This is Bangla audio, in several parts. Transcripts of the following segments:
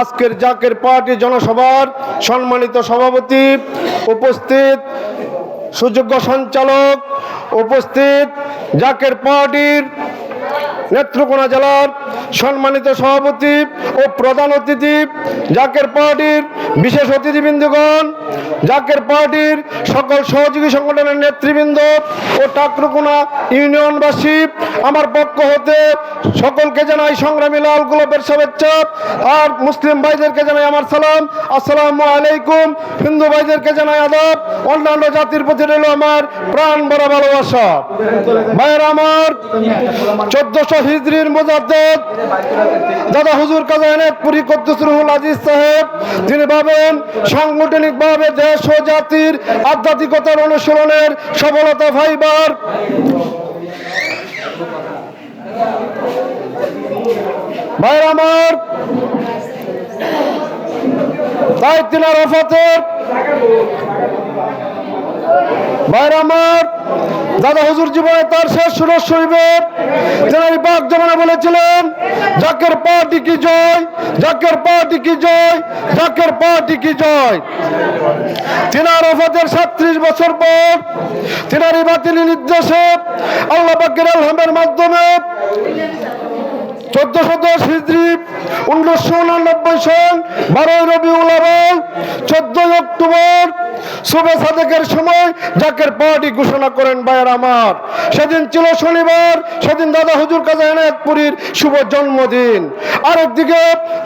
আজকের জাকের পার্টি জনসভার সম্মানিত সভাপতি উপস্থিত সুযোগ্য সঞ্চালক উপস্থিত জাকের পার্টির নেত্রকোনা জেলার সম্মানিত সভাপতি ও প্রধান অতিথি, জাকের পার্টির বিশেষ অতিথিবৃন্দগণ, জাকের পার্টির সকল সহযোগী সংগঠনের নেতৃবৃন্দ ও টাকরুকোনা ইউনিয়নবাসী, আমার পক্ষ হতে সকলকে জানাই সংগ্রামী লাল গোলাপের শুভেচ্ছা। আর মুসলিম ভাইদেরকে জানাই আমার সালাম। আসসালামু আলাইকুম। হিন্দু ভাইদেরকে জানাই আদাব। অন্যান্য জাতির প্রতি রইল আমার প্রাণ ভরা ভালোবাসা। ভাইয়ের আমার চোদ্দশো হিজড়ির মোজাদ্দেদ দাদা হুজুর কাজা এনায়তপুরি কদ্দুসরুল আজিজ সাহেব তিনি ভাবেন সাংগঠনিকভাবে দেশ ও জাতির আধ্যাত্মিকতার অনুশীলনের সফলতা ফাইবার। ভাইয়ের আমার তাই তিনার ভাইয়ের আমার দাদা হুজুর জীবনে তার শেষ সুরজ শরীফের জেনারি পাক জমানে বলেছিলেন, জাকের পার্টি কি জয়, জাকের পার্টি কি জয়, জাকের পার্টি কি জয়। তিনার ওফাতের সাত্রিশ বছর পর তিনারি বাতিল নির্দেশে আল্লাহ পাকের আলহামের মাধ্যমে চোদ্দশো দশ হিজড়ি উনিশশো উনানব্বই সন বারোই রবিউল আওয়াল চোদ্দই অক্টোবর শুভে সাদেকের সময় জাকের পার্টি ঘোষণা করেন আমার। সেদিন ছিল শনিবার, সেদিন দাদা হুজুর কাজা এনায়তপুরীর শুভ জন্মদিন। আরেকদিকে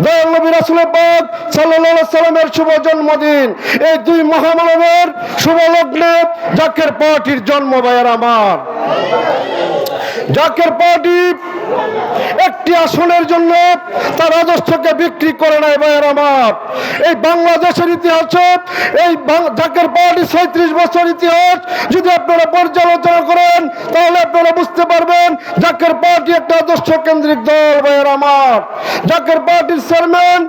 দয়াল নবী রাসুলের শুভ জন্মদিন। এই দুই মহামানবের শুভ লগ্নে জাকের পার্টির জন্ম, ভাইয়ের আমার। জাকের পার্টি একটি আসনের জন্য তার রাজস্বকে বিক্রি করে নাই ভাইয়ের আমার। এই বাংলাদেশের ইতিহাসে, এই জাকের পার্টি ছয়ত্রিশ বছর ইতিহাস, যদি আপনারা পর্যালোচনা করেন, তাহলে আপনারা বুঝতে পারবেন জাকের পার্টি একটা আদর্শ কেন্দ্রিক দল ভাইয়ের আমার। জাকের পার্টির চেয়ারম্যান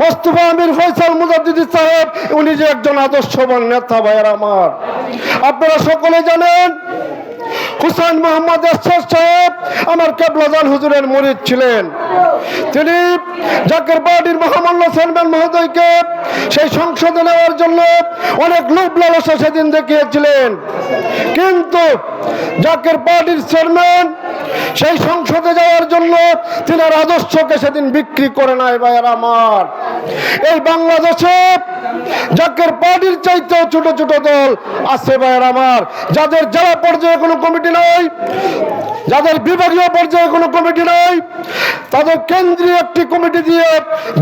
মোস্তফা আমির ফৈসাল মুজাদ্দিদি সাহেব, উনি যে একজন আদর্শবান নেতা ভাইয়ের আমার। আপনারা সকলে জানেন হুসাইন মোহাম্মদ এরশাদ সাহেব আমার কেবলাজান হুজুরের মরিদ ছিলেন। তিনি জাকের পার্টির মহামান্য চেয়ারম্যান মহোদয়কে সেই সংসদে নেওয়ার জন্য অনেক লোভ লালসা সেদিন দেখিয়েছিলেন। কিন্তু জাকের পার্টির চেয়ারম্যান সেই সংসদে যাওয়ার জন্য তিনার আদর্শকে সেদিন বিক্রি করে নাই, ভাইয়ার আমার। এই বাংলাদেশে জাকের পার্টির চাইতেও ছোট ছোট দল আছে, ভাইয়ার আমার। যাদের জেলা পর্যায়ে কোনো কমিটি নাই যাদের বিভাগীয় পর্যায়ে কোনো কমিটি নাই, তাদের কেন্দ্রীয় একটি কমিটি দিয়ে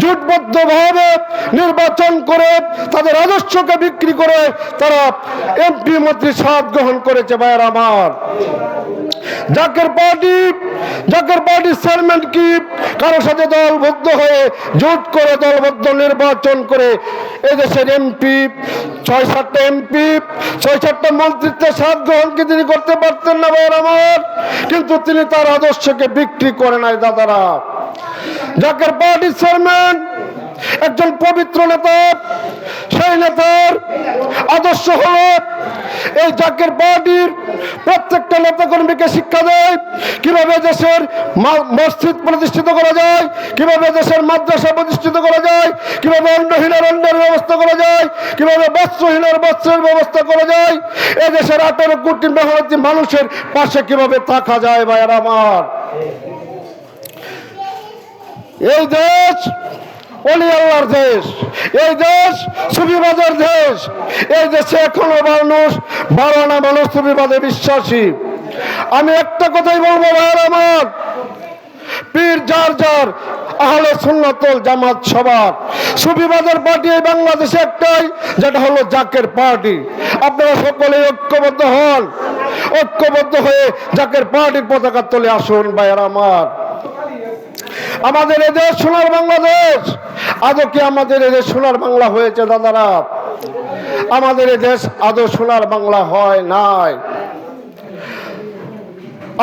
জোটবদ্ধভাবে নির্বাচন করে তাদের আদর্শকে বিক্রি করে তারা এমপি মন্ত্রী স্বাদ গ্রহণ করেছে, ভাইয়ার আমার। জাকের পার্টি, জাকের পার্টির চেয়ারম্যান কি? কারোর সাথে দলবদ্ধ হয়ে জোট করে দলবদ্ধ নির্বাচন করে এদেশের এমপি ছয় সাতটা এমপি ছয় সাতটা মন্ত্রিত্বের স্বাদ গ্রহণ কি তিনি করতে পারতেন না, ভাইয়ের আমার? কিন্তু তিনি তার আদর্শকে বিক্রি করে নাই দাদারা। জাকের পার্টির চেয়ারম্যান একজন পবিত্র নেতা সেই নেতার আদর্শ হলো এই জাকের পার্টির প্রত্যেকটা নেতা কর্মীকে শিক্ষা দেয়। কীভাবে দেশের মসজিদ প্রতিষ্ঠিত করা যায়, কীভাবে দেশের মাদ্রাসা প্রতিষ্ঠিত করা যায়, কীভাবে অন্নহীনের অন্যের ব্যবস্থা করা যায়, কীভাবে বস্ত্রহীনের বস্ত্রের ব্যবস্থা করা যায় এ দেশের আঠারো কোটি মেহনতি মানুষের পাশে কীভাবে থাকা যায় ভাইয়ার আমার। এই দেশ অলি আল্লাহর দেশ। এই দেশ সুবিবাদের দেশ। এই দেশে এখনও মানুষ বারো না মানুষ সুবিবাদে বিশ্বাসী। আমি একটা কথাই বলব ভাইয়ের আমার। পীর যার যার আহলে সুন্নতল জামাত সবার। সুবিবাদের পার্টি এই বাংলাদেশে একটাই, যেটা হলো জাকের পার্টি। আপনারা সকলে ঐক্যবদ্ধ হন। ঐক্যবদ্ধ হয়ে জাকের পার্টির পতাকা তলে আসুন ভাইয়ের আমার। আমাদের এদেশ সোনার বাংলাদেশ। আদৌ কি আমাদের এদেশ সোনার বাংলা হয়েছে, দাদারা? আমাদের এদেশ আদৌ সোনার বাংলা হয় নাই।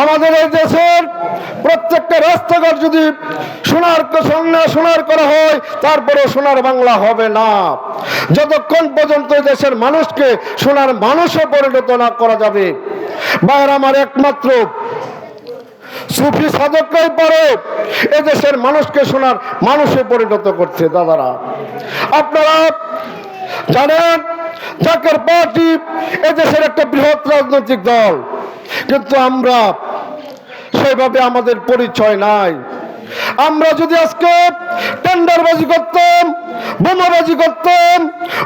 আমাদের এই দেশের প্রত্যেকটা রাস্তাঘাট যদি সোনার সোনা সোনার করা হয় তারপরে সোনার বাংলা হবে না। যতক্ষণ পর্যন্ত দেশের মানুষকে সোনার মানুষে পরিণত না করা যাবে বাইরে আমার একমাত্র সুফি সাধকরাই পারে এদেশের মানুষকে শোনার মানুষে পরিণত করছে, দাদারা। আপনারা জানেন, জাকের পার্টি এদেশের একটা বৃহৎ রাজনৈতিক দল, কিন্তু আমরা সেভাবে আমাদের পরিচয় নাই। আমরা যদি আজকে টেন্ডারবাজি করতাম বোমাবাজি করতাম,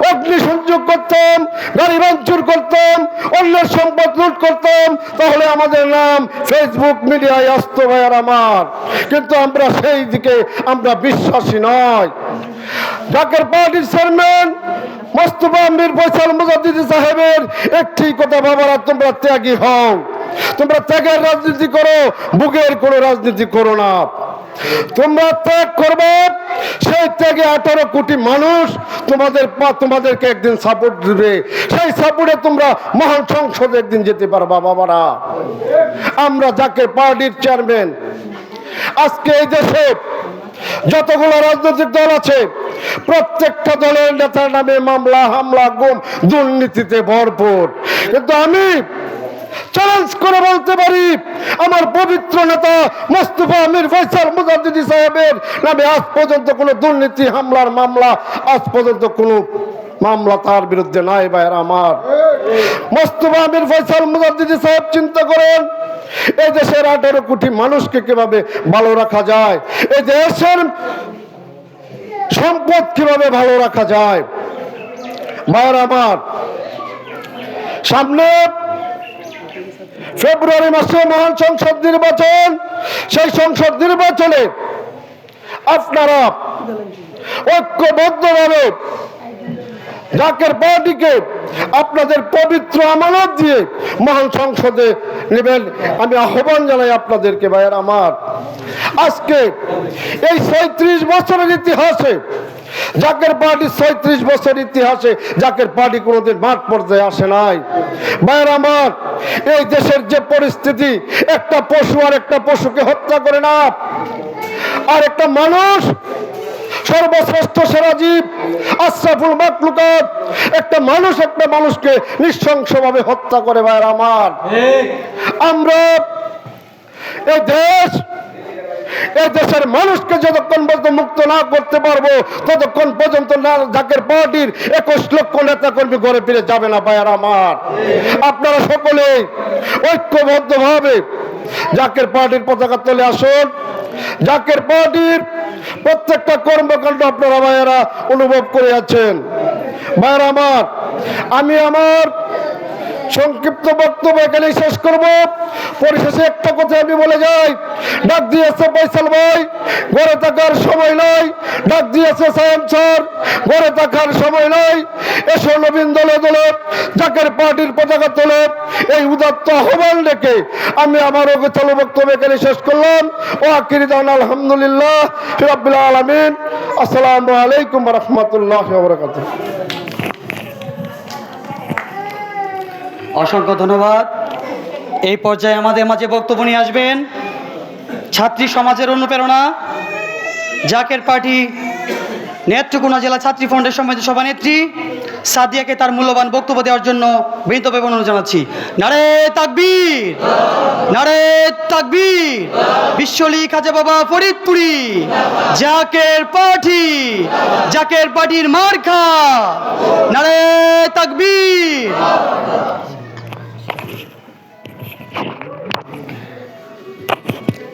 অগ্নি সংযোগ করতাম, গাড়ি ভাঙচুর করতাম, অন্যের সম্পদ লুট করতাম, তাহলে আমাদের নাম ফেসবুক মিডিয়ায় আসতো ভাইয়ার আমার। কিন্তু আমরা সেই দিকে আমরা বিশ্বাসী নয়। জাকের পার্টির চেয়ারম্যান মোস্তফা আমির ফয়সাল মুজাদ্দিদি সাহেবের একটি কথা বাবারা তোমরা ত্যাগী হও। তোমরা ত্যাগের রাজনীতি করো, বুকের কোনো রাজনীতি করো না। তোমরা ত্যাগ করবে। সেই ত্যাগে আঠারো কোটি মানুষ তোমাদের তোমাদেরকে একদিন সাপোর্ট দিবে। সেই সাপোর্টে তোমরা মহান সংসদে একদিন যেতে পারবা বাবারা। আমরা যাকে পার্টির চেয়ারম্যান আজকে এই দেশে যতগুলো রাজনৈতিক দল আছে, প্রত্যেকটা দলের নেতার নামে মামলা, হামলা, গুম, দুর্নীতিতে ভরপুর। কিন্তু আমি চ্যালেঞ্জ করে বলতে পারি। আমার পবিত্র নেতা মোস্তফা আমির ফয়সাল মুজাদ্দিদি সাহেবের নামে আজ পর্যন্ত কোনো দুর্নীতি, হামলার মামলা, আজ পর্যন্ত কোনো মামলা তার বিরুদ্ধে নাই ভাইয়ের আমার। মোস্তফা আমির ফয়সাল মুজাদ্দিদি সাহেব চিন্তা করেন, এই দেশের আঠারো কোটি মানুষকে কীভাবে ভালো রাখা যায়, এই দেশের সম্পদ কীভাবে ভালো রাখা যায়। ভাইয়ের আমার, সামনে ফেব্রুয়ারি মাসে মহান সংসদ নির্বাচন সেই সংসদ নির্বাচনে আপনারা ঐক্যবদ্ধভাবে জাকের পার্টিকে আপনাদের পবিত্র আমানত দিয়ে মহান সংসদে নেবেন। আমি আহ্বান জানাই আপনাদেরকে, ভাইয়ের আমার। আজকে এই ছয়ত্রিশ বছরের ইতিহাসে জাকের পার্টি ছয়ত্রিশ বছর ইতিহাসে জাকের পার্টি কোনোদিন মাঠ পর্যায়ে আসে নাই। ভাইয়ের আমার, এই দেশের যে পরিস্থিতি, একটা পশু আর একটা পশুকে হত্যা করে না। আর একটা মানুষ সর্বশ্রেষ্ঠ সেরা জীব, আশরাফুল মাকলুকাত। একটা মানুষ একটা মানুষকে নৃশংসভাবে হত্যা করে ভাইয়ের আমার। আমরা এই দেশ, এই দেশের মানুষকে যতক্ষণ পর্যন্ত মুক্ত না করতে পারব, ততক্ষণ পর্যন্ত জাকের পার্টির একুশ লক্ষ নেতা কর্মী ঘরে ফিরে যাবে না ভাইয়ার আমার। আপনারা সকলে ঐক্যবদ্ধভাবে জাকের পার্টির পতাকা তুলে আসুন। জাকের পার্টির প্রত্যেকটা কর্মকাণ্ড আপনারা ভাইয়েরা অনুভব করে আছেন ভাইয়েরা আমার আমি আমার সংক্ষিপ্ত বক্তব্য এখানে শেষ করব। পরিশেষে একটা কথা আমি বলে যাই, ডাক দিয়েছে ফয়সাল ভাই, ঘরে থাকার সময় নাই, ডাক দিয়েছে সায়েম স্যার, ঘরে থাকার সময় নাই, এসো নবীন দলে দলে, জাকের পার্টির পতাকা তোলে, এই উদাত্ত আহ্বান রেখে আমি আমার অগোচল বক্তব্য এখানে শেষ করলাম। ও আকিরিদান, আলহামদুলিল্লাহ রবিল আলমিন। আসসালামু আলাইকুম রহমতুল্লাহ বরকাত অসংখ্য ধন্যবাদ। এই পর্যায়ে আমাদের মাঝে বক্তব্য নিয়ে আসবেন ছাত্রী সমাজের অনুপ্রেরণা, জাকের পার্টি নেত্রকোনা জেলা ছাত্রী ফ্রন্টের সম্মানিত সভানেত্রী সাদিয়াকে তার মূল্যবান বক্তব্য দেওয়ার জন্য বিনীতভাবে অনুরোধ জানাচ্ছি। নারে তাকবীর! নারে তাকবীর! বিশ্বলি খাজা বাবা ফরিদপুরি! জাকের পার্টি! জাকের পার্টির মার্খা নারে তাকবীর!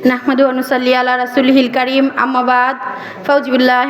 নাহমাদু অনুসাল্লি আল্লাহ রাসুল হিল করিম। আম্মাবাদ ফৌজবিল্লাহ